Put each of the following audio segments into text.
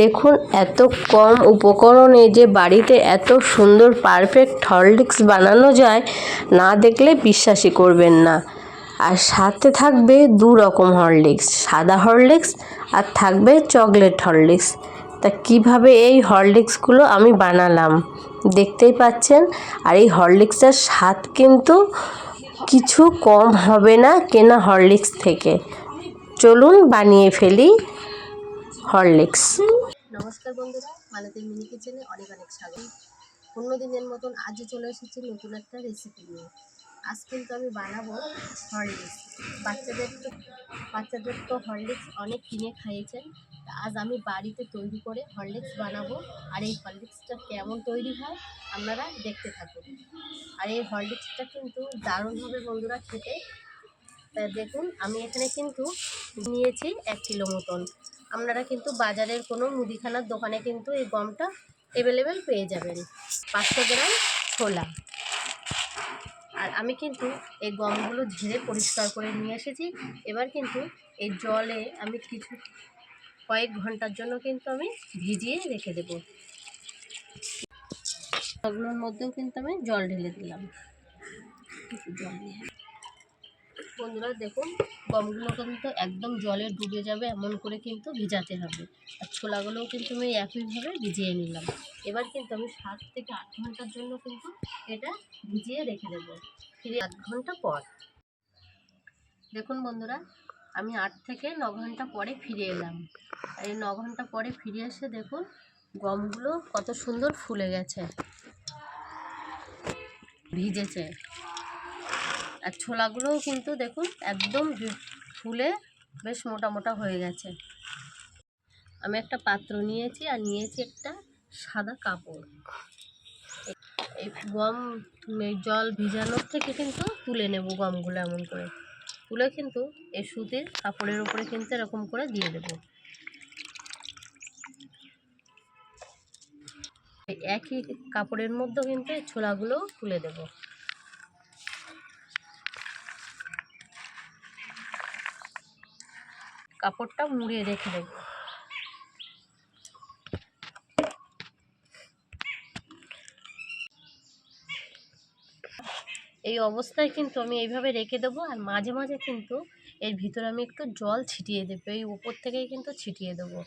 দেখুন, এত কম উপকরণে যে বাড়িতে এত সুন্দর পারফেক্ট হরলিক্স বানানো যায়, না দেখলে বিশ্বাসই করবেন না। আর সাথে থাকবে দু রকম হরলিক্স সাদা হরলিক্স আর থাকবে চকলেট হরলিক্স তা কীভাবে এই হরলিক্সগুলো আমি বানালাম? দেখতেই পাচ্ছেন, আর এই হরলিক্সের স্বাদ কিন্তু কিছু কম হবে না কেনা হরলিক্স থেকে। চলুন বানিয়ে ফেলি। হরলিক্স। নমস্কার বন্ধুরা, মালতী মিনি কিচেনে অনেক অনেক স্বাগত। অন্য দিনের মতন আজও চলে এসেছি নতুন একটা রেসিপি নিয়ে। আজ কিন্তু আমি বানাবো হরলিক্স। বাচ্চাদের তো বাচ্চাদের তো হরলিক্স অনেক কিনে খাইয়েছেন। আজ আমি বাড়িতে তৈরি করে হরলিক্স বানাবো। আর এই হরলিক্সটা কেমন তৈরি হয় আপনারা দেখতে থাকুন। আর এই হরলিক্সটা কিন্তু দারুণ হবে বন্ধুরা খেতে। দেখুন, আমি এখানে কিন্তু নিয়েছি এক কিলো মতন। আপনারা কিন্তু বাজারের কোনো মুদিখানার দোকানে কিন্তু এই গমটা অ্যাভেলেবেল পেয়ে যাবেন। পাঁচশো গ্রাম ছোলা। আর আমি কিন্তু এই গমগুলো ঝেড়ে পরিষ্কার করে নিয়ে এসেছি। এবার কিন্তু এই জলে আমি কিছু কয়েক ঘণ্টার জন্য কিন্তু আমি ভিজিয়ে রেখে দেবো। ওগুলোর মধ্যেও কিন্তু আমি জল ঢেলে দিলাম। জল দিয়ে বন্ধুরা, দেখুন, গমগুলো কিন্তু একদম জলে ডুবে যাবে, এমন করে কিন্তু ভিজাতে হবে। আর ছোলাগুলোও কিন্তু আমি একইভাবে ভিজিয়ে নিলাম। এবার কিন্তু আমি সাত থেকে আট ঘণ্টার জন্য কিন্তু এটা ভিজিয়ে রেখে দেবো। ফিরে আধ ঘণ্টা পর। দেখুন বন্ধুরা, আমি আট থেকে ন ঘণ্টা পরে ফিরে এলাম। আর এই ন ঘণ্টা পরে ফিরে এসে দেখুন, গমগুলো কত সুন্দর ফুলে গেছে, ভিজেছে। আর ছোলাগুলোও কিন্তু দেখুন একদম ফুলে বেশ মোটা মোটা হয়ে গেছে। আমি একটা পাত্র নিয়েছি আর নিয়েছি একটা সাদা কাপড়। এই গম জল ভিজানোর থেকে কিন্তু তুলে নেব গমগুলো এমন করে। তুলে কিন্তু এই সুতির কাপড়ের উপরে কিন্তু এরকম করে দিয়ে দেব। একই কাপড়ের মধ্যে কিন্তু ছোলাগুলো তুলে দেবো। কাপড়টা মুড়িয়ে রেখে দেবো। এই অবস্থায় কিন্তু আমি এইভাবে রেখে দেবো আর মাঝে মাঝে কিন্তু এর ভিতরে আমি একটু জল ছিটিয়ে দেবো, এই উপর থেকেই কিন্তু ছিটিয়ে দেবো।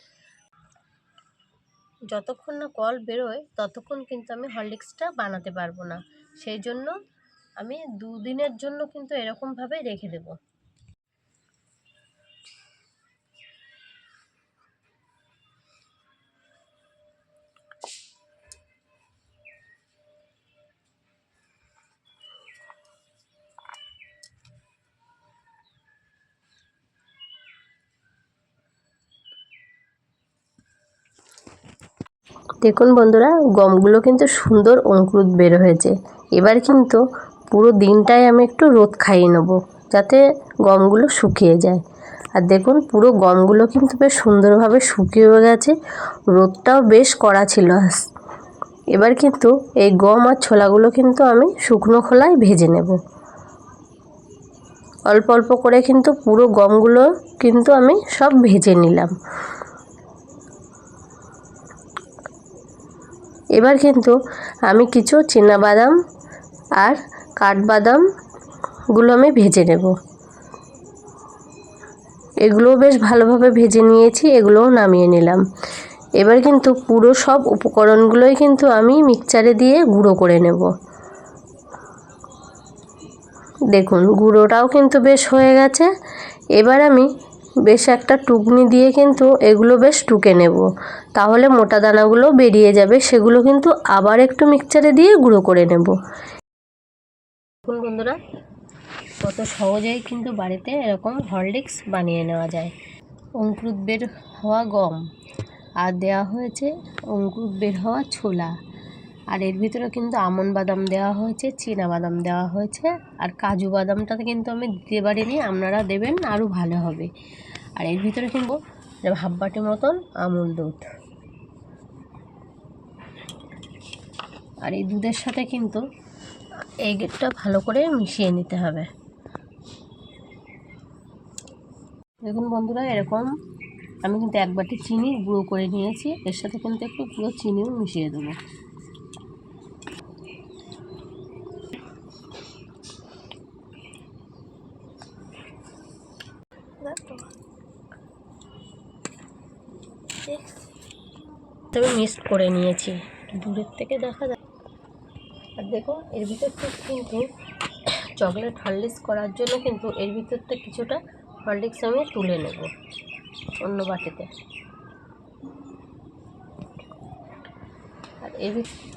যতক্ষণ না কল বেরোয়, ততক্ষণ কিন্তু আমি হরলিক্সটা বানাতে পারব না। সেই জন্য আমি দুদিনের জন্য কিন্তু এরকমভাবে রেখে দেবো। দেখুন বন্ধুরা, গমগুলো কিন্তু সুন্দর অঙ্কুর বের হয়েছে। এবার কিন্তু পুরো দিনটাই আমি একটু রোদ খাইয়ে নেব, যাতে গমগুলো শুকিয়ে যায়। আর দেখুন, পুরো গমগুলো কিন্তু বেশ সুন্দরভাবে শুকিয়ে গেছে, রোদটাও বেশ কড়া ছিল এবার কিন্তু এই গম আর ছোলাগুলো কিন্তু আমি শুকনো খোলায় ভেজে নেব। অল্প অল্প করে কিন্তু পুরো গমগুলো কিন্তু আমি সব ভেজে নিলাম। এবার কিন্তু আমি কিছু বাদাম আর কাঠবাদামগুলো আমি ভেজে নেব। এগুলোও বেশ ভালোভাবে ভেজে নিয়েছি, এগুলোও নামিয়ে নিলাম। এবার কিন্তু পুরো সব উপকরণগুলোই কিন্তু আমি মিক্সচারে দিয়ে গুঁড়ো করে নেব। দেখুন, গুঁড়োটাও কিন্তু বেশ হয়ে গেছে। এবার আমি বেশ একটা টুকনি দিয়ে কিন্তু এগুলো বেশ টুকে নেব। তাহলে মোটা দানাগুলো বেরিয়ে যাবে, সেগুলো কিন্তু আবার একটু মিক্সচারে দিয়ে গুঁড়ো করে নেব। বন্ধুরা, কত সহজেই কিন্তু বাড়িতে এরকম হরলিক্স বানিয়ে নেওয়া যায়। অঙ্কুর বের হওয়া গম, আর দেওয়া হয়েছে অঙ্কুর বের হওয়া ছোলা। আর এর ভিতরে কিন্তু আমন বাদাম দেওয়া হয়েছে, চীনা বাদাম দেওয়া হয়েছে, আর কাজু বাদামটাতে কিন্তু আমি দিতে পারিনি, আপনারা দেবেন আরও ভালো হবে। আর এর ভিতরে কিন্তু হাফ বাটি মতন আমুল দুধ। আর এই দুধের সাথে কিন্তু এই গেটটা ভালো করে মিশিয়ে নিতে হবে। দেখুন বন্ধুরা, এরকম আমি কিন্তু এক বাটি চিনি গুঁড়ো করে নিয়েছি, এর সাথে কিন্তু একটু পুরো চিনিও মিশিয়ে দেবো। তবে মিক্সড করে নিয়েছি। দূরের থেকে দেখা যায়। আর দেখো, এর ভিতর থেকে কিন্তু চকলেট হরলিক্স করার জন্য কিন্তু এর ভিতর থেকে কিছুটা হরলিক্স আমি তুলে নেব অন্য বাটিতে। আর এর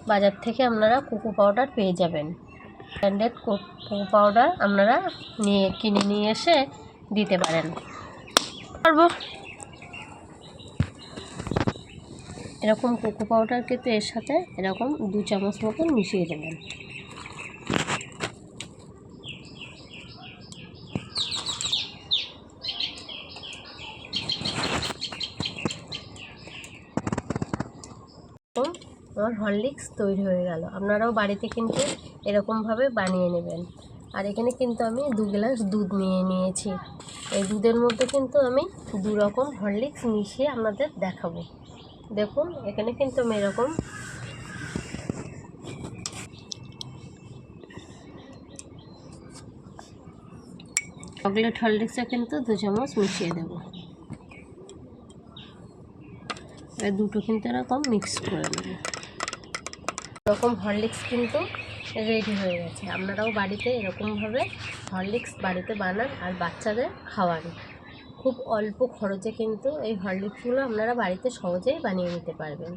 বাজার থেকে আপনারা কোকো পাউডার পেয়ে যাবেন। ব্র্যান্ডেড কোকো পাউডার আপনারা নিয়ে কিনে নিয়ে এসে দিতে পারেন। পারব? এরকম কোকো পাউডার কিন্তু এর সাথে এরকম দু চামচ মতন মিশিয়ে দেবেন। আমার হরলিক্স তৈরি হয়ে গেল। আপনারাও বাড়িতে কিন্তু এরকমভাবে বানিয়ে নেবেন। আর এখানে কিন্তু আমি দু গ্লাস দুধ নিয়ে নিয়েছি। এই দুধের মধ্যে কিন্তু আমি দু রকম হরলিক্স মিশিয়ে আপনাদের দেখাবো। দেখুন, এখানে কিন্তু আমি এরকম চকলেট হরলিক্সে কিন্তু দু চামচ মিশিয়ে দেবো। এবার দুটো কিন্তু এরকম মিক্স করে নেব। এরকম হরলিক্স কিন্তু রেডি হয়ে গেছে। আপনারাও বাড়িতে এরকমভাবে হরলিক্স বাড়িতে বানান আর বাচ্চাদের খাওয়ান। খুব অল্প খরচে কিন্তু এই হরলিক্সগুলো আপনারা বাড়িতে সহজেই বানিয়ে নিতে পারবেন।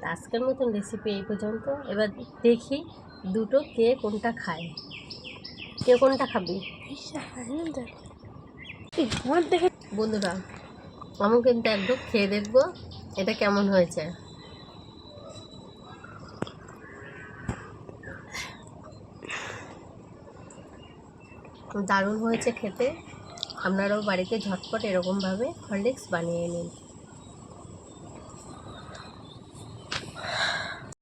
তা আজকের মতন রেসিপি এই পর্যন্ত। এবার দেখি দুটো কে কোনটা খায়। কে কোনটা খাবি? বন্ধুরা আমি কিন্তু একদম খেয়ে দেখব এটা কেমন হয়েছে। দারুণ হয়েছে খেতে। আপনারাও বাড়িতে ঝটপট এরকমভাবে হরলিক্স বানিয়ে নিন।